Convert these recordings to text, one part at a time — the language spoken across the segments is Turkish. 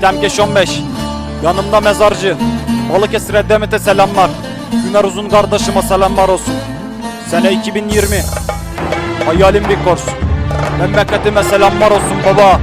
Temkeş 15. Yanımda mezarcı. Balıkesir'e Demet'e selamlar. Güner Uzun kardeşime selamlar olsun. Sene 2020. Hayalim bir kors. Memleketime selamlar olsun baba.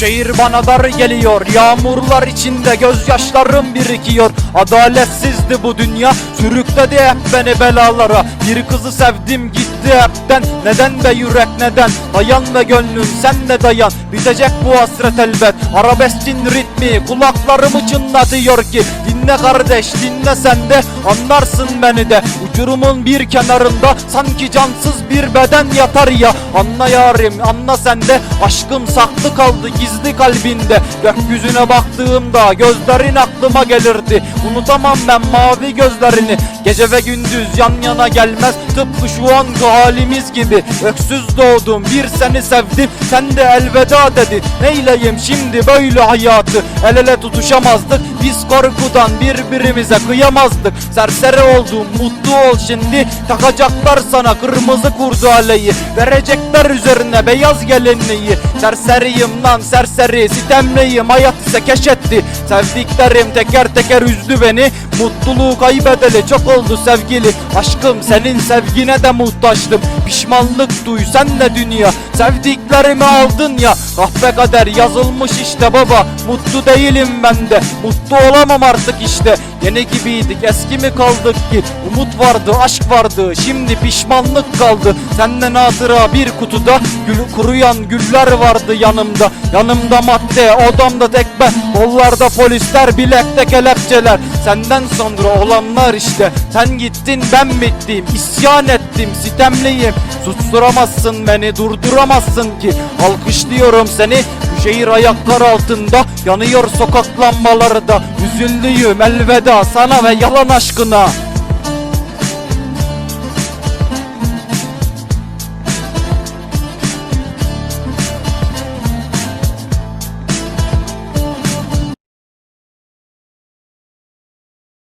Şehir bana dar geliyor. Yağmurlar içinde gözyaşlarım birikiyor. Adaletsizdi bu dünya. Sürükledi hep beni belalara. Bir kızı sevdim gitti hepten. Neden be yürek neden? Dayan ve gönlüm sen de dayan Bitecek bu hasret elbet. Arabeskin ritmi kulaklarımı çınlatıyor ki. Dinle kardeş dinle sen de Anlarsın beni de. Uçurumun bir kenarında Sanki cansız bir beden yatar ya. Anla yarim anla sen de. Aşkım saklı kaldı gizli kalbinde. Gökyüzüne baktığımda gözlerin aklıma gelirdi. Unutamam ben mavi gözlerini. Gece ve gündüz yan yana gelmez. Tıpkı şu anki halimiz gibi. Öksüz doğdum bir seni sevdim. Sen de elveda dedi Neyleyim şimdi böyle hayatı? El ele tutuşamazdık. Biz korkudan birbirimize kıyamazdık. Serseri oldum mutlu ol şimdi. Takacaklar sana kırmızı kurdaleyi Verecekler üzerine beyaz gelinliği. Serseriyim lan serseri Sitemliyim. Hayat ise keşetti. Sevdiklerim teker teker üzdü beni. Mutluluğu kaybedeli çok oldu sevgili. Aşkım senin sevgine de muhtaçtım. Pişmanlık duy sen de dünya. Sevdiklerimi aldın ya Kahpe kader yazılmış işte baba. Mutlu değilim ben de. Mutlu olamam artık işte Yeni gibiydik eski mi kaldık ki Umut vardı aşk vardı Şimdi pişmanlık kaldı. Senden hatıra bir kutuda Gül kuruyan güller vardı yanımda. Yanımda madde odamda tekme Kollarda polisler bilekte kelepçeler. Senden sonra olanlar işte Sen gittin ben bittim İsyan ettim sitemliyim. Susturamazsın beni durduramazsın ki. Alkışlıyorum seni şehir ayaklar altında Yanıyor sokak lambaları da Üzüldüğüm elveda sana ve yalan aşkına